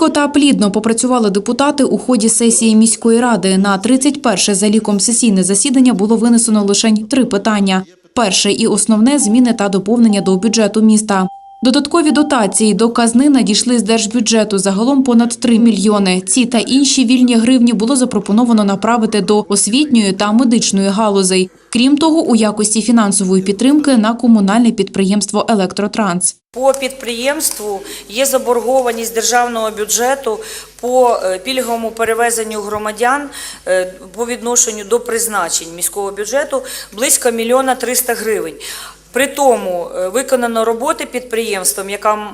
Швидко та плідно попрацювали депутати у ході сесії міської ради. На 31 за ліком сесійне засідання було винесено лише три питання. Перше і основне зміни та доповнення до бюджету міста. Додаткові дотації до казни надійшли з держбюджету загалом понад 3 мільйони. Ці та інші вільні гривні було запропоновано направити до освітньої та медичної галузей. Крім того, у якості фінансової підтримки на комунальне підприємство Електротранс. По підприємству є заборгованість державного бюджету по е, пільговому перевезенню громадян е, по відношенню до призначень міського бюджету близько мільйона 300 гривень. При тому е, виконано роботи підприємством, яка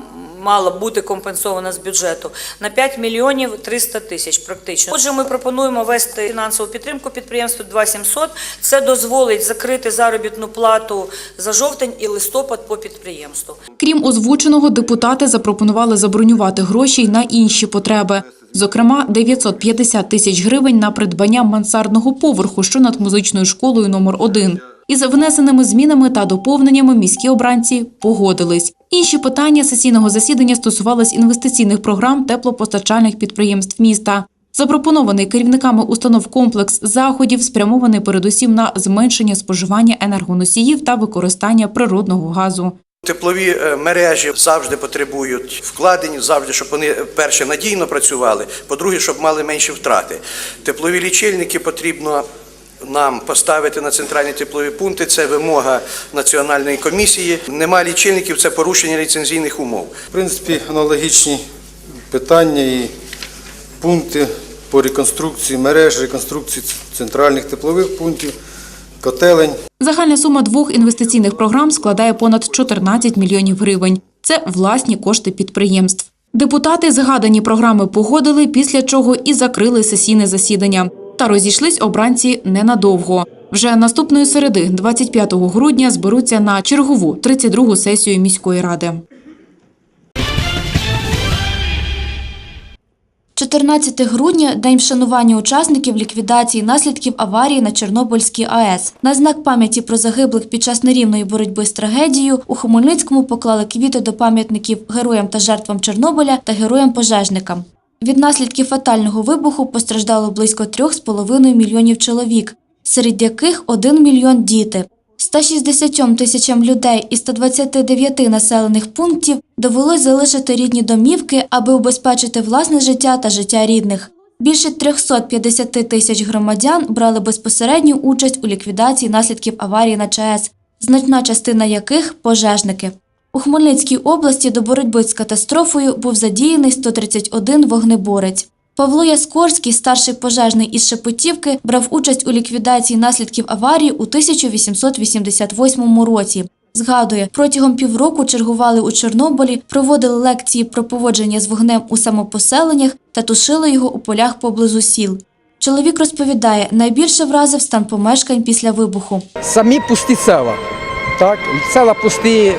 мала бути компенсована з бюджету, на 5 мільйонів 300 тисяч практично. Отже, ми пропонуємо вести фінансову підтримку підприємству 2700. Це дозволить закрити заробітну плату за жовтень і листопад по підприємству. Крім озвученого, депутати запропонували забронювати гроші й на інші потреби. Зокрема, 950 тисяч гривень на придбання мансардного поверху, що над музичною школою номер 1 Із внесеними змінами та доповненнями міські обранці погодились. Інші питання сесійного засідання стосувались інвестиційних програм теплопостачальних підприємств міста. Запропонований керівниками установ комплекс заходів спрямований передусім на зменшення споживання енергоносіїв та використання природного газу. Теплові е, мережі завжди потребують вкладень, завжди, щоб вони е, перше надійно працювали, по-друге, щоб мали менші втрати. Теплові лічильники потрібно нам поставити на центральні теплові пункти. Це вимога національної комісії. Нема лічильників, це порушення ліцензійних умов. В принципі, аналогічні питання і пункти по реконструкції мереж, реконструкції центральних теплових пунктів, котелень. Загальна сума двох інвестиційних програм складає понад 14 мільйонів гривень. Це власні кошти підприємств. Депутати згадані програми погодили, після чого і закрили сесійне засідання. Та розійшлись обранці ненадовго. Вже наступної середи, 25 грудня, зберуться на чергову 32-гу сесію міської ради. 14 грудня день вшанування учасників ліквідації наслідків аварії на Чорнобильській АЕС. На знак пам'яті про загиблих під час нерівної боротьби з трагедією у Хмельницькому поклали квіти до пам'ятників героям та жертвам Чорнобиля та героям-пожежникам. Від наслідків фатального вибуху постраждало близько 3,5 мільйонів чоловік, серед яких 1 мільйон діти. 160 тисячам людей із 129 населених пунктів довелось залишити рідні домівки, аби убезпечити власне життя та життя рідних. Більше 350 тисяч громадян брали безпосередню участь у ліквідації наслідків аварії на ЧАЕС, значна частина яких пожежники. У Хмельницькій області до боротьби з катастрофою був задіяний 131 вогнеборець. Павло Яскорський, старший пожежний із Шепетівки, брав участь у ліквідації наслідків аварії у 1888 році. Згадує, протягом півроку чергували у Чорнобилі, проводили лекції про поводження з вогнем у самопоселеннях та тушили його у полях поблизу сіл. Чоловік розповідає, найбільше вразив стан помешкань після вибуху. самі пусті села. Так? Села пусті,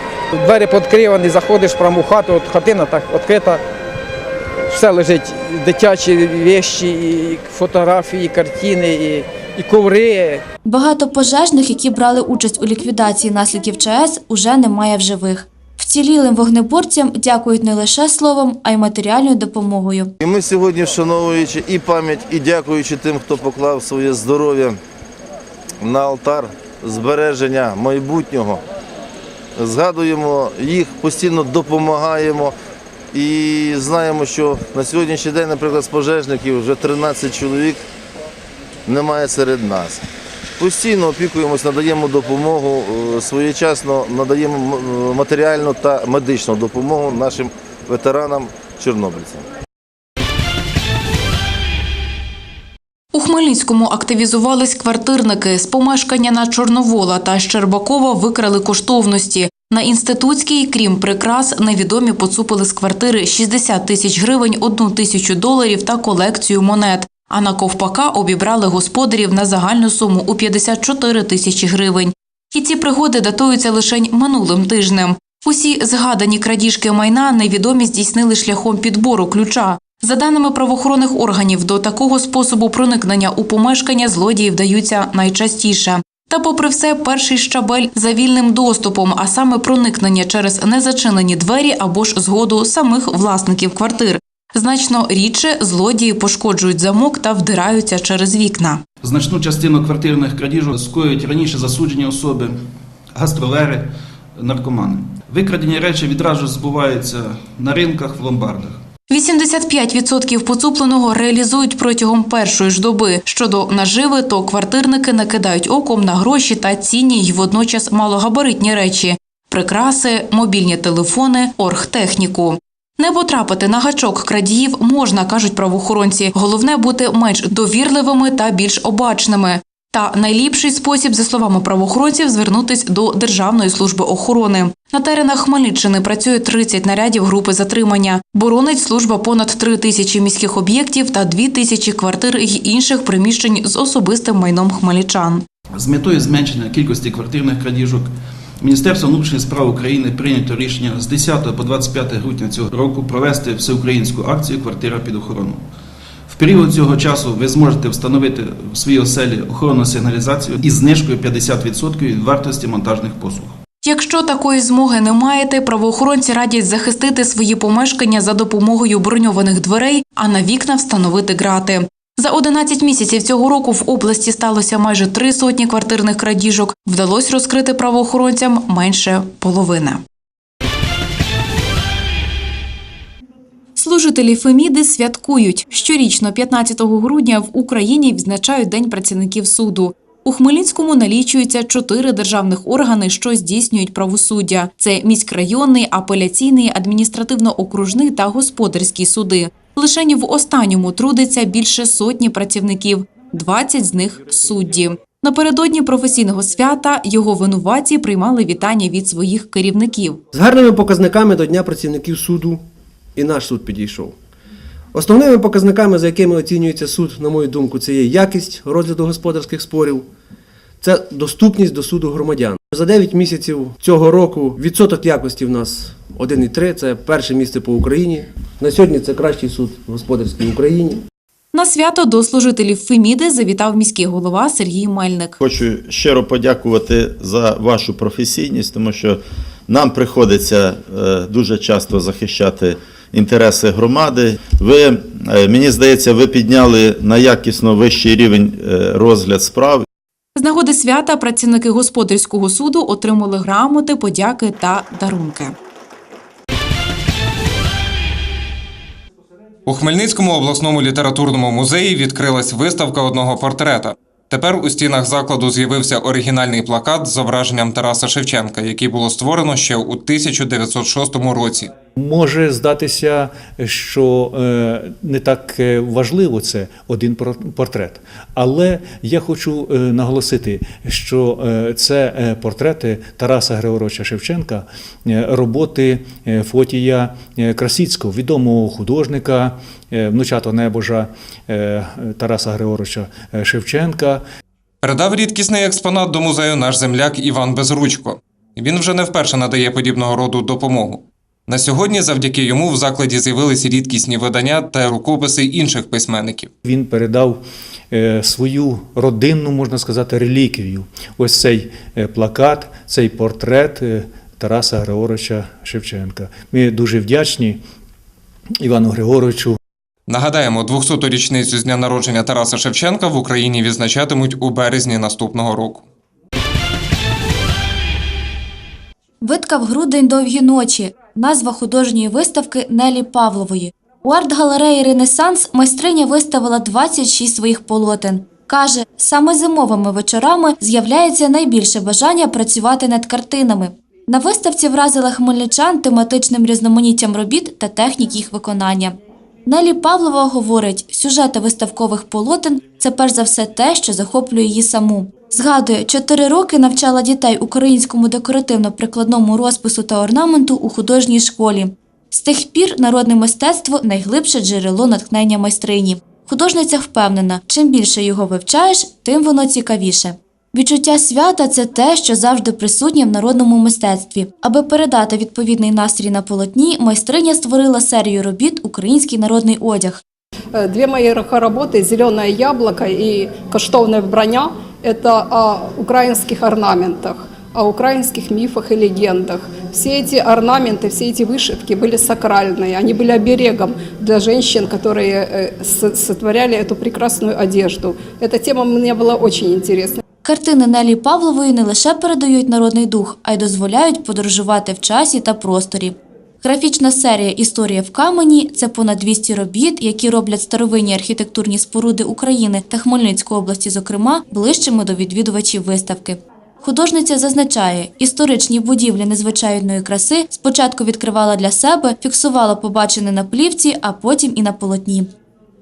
двері підкривані, заходиш прямо в хату, от хатина так відкрита. Все лежить дитячі речі, і фотографії, і картини, і, і коври. Багато пожежних, які брали участь у ліквідації наслідків ЧАЕС, уже немає в живих. Вцілілим вогнеборцям дякують не лише словом, а й матеріальною допомогою. І ми сьогодні, вшановуючи і пам'ять, і дякуючи тим, хто поклав своє здоров'я на алтар збереження майбутнього, згадуємо їх, постійно допомагаємо. І знаємо, що на сьогоднішній день, наприклад, з пожежників вже 13 чоловік немає серед нас. Постійно опікуємось, надаємо допомогу, е, своєчасно надаємо е, матеріальну та медичну допомогу нашим ветеранам чорнобильцям. У Хмельницькому активізувались квартирники. З помешкання на Чорновола та Щербакова викрали коштовності. На інститутській, крім прикрас, невідомі поцупили з квартири 60 тисяч гривень, 1 тисячу доларів та колекцію монет. А на ковпака обібрали господарів на загальну суму у 54 тисячі гривень. І ці пригоди датуються лише минулим тижнем. Усі згадані крадіжки майна невідомі здійснили шляхом підбору ключа. За даними правоохоронних органів, до такого способу проникнення у помешкання злодії вдаються найчастіше. Та, попри все, перший щабель за вільним доступом, а саме проникнення через незачинені двері або ж згоду самих власників квартир. Значно рідше злодії пошкоджують замок та вдираються через вікна. Значну частину квартирних крадіжок скоюють раніше засуджені особи, гастролери, наркомани. Викрадені речі відразу збуваються на ринках, в ломбардах. 85% поцупленого реалізують протягом першої ж доби. Щодо наживи, то квартирники накидають оком на гроші та цінні й водночас малогабаритні речі – прикраси, мобільні телефони, оргтехніку. Не потрапити на гачок крадіїв можна, кажуть правоохоронці. Головне бути менш довірливими та більш обачними. Та найліпший спосіб, за словами правоохоронців, звернутись до Державної служби охорони. На теренах Хмельниччини працює 30 нарядів групи затримання. Боронить служба понад 3 тисячі міських об'єктів та 2 тисячі квартир й інших приміщень з особистим майном хмельничан. З метою зменшення кількості квартирних крадіжок Міністерство внутрішніх справ України прийнято рішення з 10 по 25 грудня цього року провести всеукраїнську акцію Квартира під охорону. Період цього часу ви зможете встановити в своїй оселі охоронну сигналізацію із знижкою 50% від вартості монтажних послуг. Якщо такої змоги не маєте, правоохоронці радять захистити свої помешкання за допомогою броньованих дверей, а на вікна встановити грати. За 11 місяців цього року в області сталося майже три сотні квартирних крадіжок. Вдалося розкрити правоохоронцям менше половини. Служителі Феміди святкують. Щорічно, 15 грудня, в Україні відзначають День працівників суду. У Хмельницькому налічується чотири державних органи, що здійснюють правосуддя: це міськрайонний, апеляційний, адміністративно-окружний та господарський суди. Лишень в останньому трудиться більше сотні працівників, 20 з них судді. Напередодні професійного свята його винуваті приймали вітання від своїх керівників. З гарними показниками до Дня працівників суду і наш суд підійшов. Основними показниками, за якими оцінюється суд, на мою думку, це є якість розгляду господарських спорів, це доступність до суду громадян. За 9 місяців цього року відсоток якості в нас 1,3, це перше місце по Україні. На сьогодні це кращий суд господарський в Україні. На свято до служителів Феміди завітав міський голова Сергій Мельник. Хочу щиро подякувати за вашу професійність, тому що нам приходиться е, дуже часто захищати інтереси громади. Ви, е, мені здається, ви підняли на якісно вищий рівень е, розгляд справ. З нагоди свята працівники господарського суду отримали грамоти, подяки та дарунки. У Хмельницькому обласному літературному музеї відкрилась виставка одного портрета. Тепер у стінах закладу з'явився оригінальний плакат з зображенням Тараса Шевченка, який було створено ще у 1906 році. Може здатися, що е, не так е, важливо це один портрет. Але я хочу е, наголосити, що це портрети Тараса Григоровича Шевченка, роботи Фотія Красіцького, відомого художника, внучатого небожа Тараса Григоровича Шевченка. Передав рідкісний експонат до музею наш земляк Іван Безручко. Він вже не вперше надає подібного роду допомогу. На сьогодні, завдяки йому, в закладі з'явилися рідкісні видання та рукописи інших письменників. Він передав е, свою родинну, можна сказати, реліквію. Ось цей е, плакат, цей портрет е, Тараса Григоровича Шевченка. Ми дуже вдячні Івану Григоровичу Нагадаємо, 200-ту річницю з дня народження Тараса Шевченка в Україні відзначатимуть у березні наступного року. Виткав грудень довгі ночі. Назва художньої виставки Нелі Павлової. У арт-галереї Ренесанс майстриня виставила 26 своїх полотен. Каже, саме зимовими вечорами з'являється найбільше бажання працювати над картинами. На виставці вразила хмельничан тематичним різноманіттям робіт та технік їх виконання. Нелі Павлова говорить, сюжети виставкових полотен це перш за все те, що захоплює її саму. Згадує, чотири роки навчала дітей українському декоративно-прикладному розпису та орнаменту у художній школі. З тих пір народне мистецтво найглибше джерело натхнення майстрині. Художниця впевнена, чим більше його вивчаєш, тим воно цікавіше. Відчуття свята це те, що завжди присутнє в народному мистецтві. Аби передати відповідний настрій на полотні, майстриня створила серію робіт Український народний одяг. Э, Две мои работы «Зеленое яблоко» и «Каштовная броня» – это о украинских орнаментах, о украинских мифах и легендах. Все эти орнаменты, все эти вышивки были сакральные, они были оберегом для женщин, которые э, со- сотворяли эту прекрасную одежду. Эта тема мне была очень интересна. Картини Нелі Павлової не лише передають народний дух, а й дозволяють подорожувати в часі та просторі. Графічна серія Історія в камені це понад 200 робіт, які роблять старовинні архітектурні споруди України та Хмельницької області, зокрема, ближчими до відвідувачів виставки. Художниця зазначає, історичні будівлі незвичайної краси спочатку відкривала для себе, фіксувала побачене на плівці, а потім і на полотні.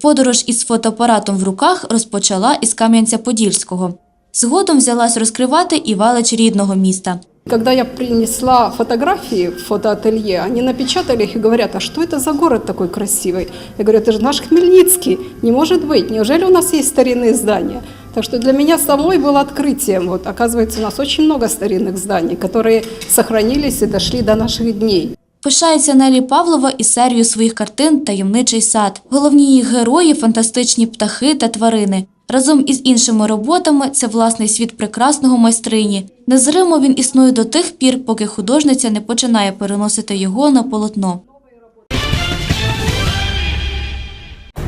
Подорож із фотоапаратом в руках розпочала із Кам'янця-Подільського. Згодом взялась розкривати і велич рідного міста. Когда я принесла фотографии в фотоателье, они напечатали их и говорят, а что это за город такой красивый? Я говорю, это же наш Хмельницкий, не может быть, неужели у нас есть старинные здания? Так что для меня самой было открытием. Вот, оказывается, у нас очень много старинных зданий, которые сохранились и дошли до наших дней. Пишається Нелі Павлова із серією своїх картин Таємничий сад. Головні їх герої фантастичні птахи та тварини. Разом із іншими роботами це власний світ прекрасного майстрині. Незримо він існує до тих пір, поки художниця не починає переносити його на полотно.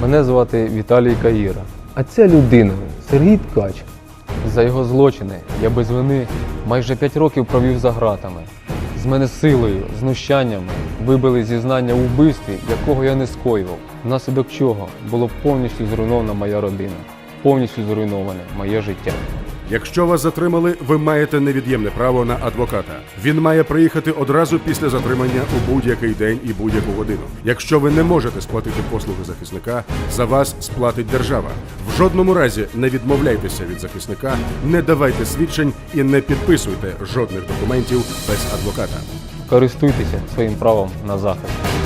Мене звати Віталій Каїра. А ця людина Сергій Ткач. За його злочини я без вини майже 5 років провів за ґратами. З мене силою, знущаннями вибили зізнання у вбивстві, якого я не скоював, внаслідок чого було повністю зруйнована моя родина, повністю зруйноване моє життя. Якщо вас затримали, ви маєте невід'ємне право на адвоката. Він має приїхати одразу після затримання у будь-який день і будь-яку годину. Якщо ви не можете сплатити послуги захисника, за вас сплатить держава. В жодному разі не відмовляйтеся від захисника, не давайте свідчень і не підписуйте жодних документів без адвоката. Користуйтеся своїм правом на захист.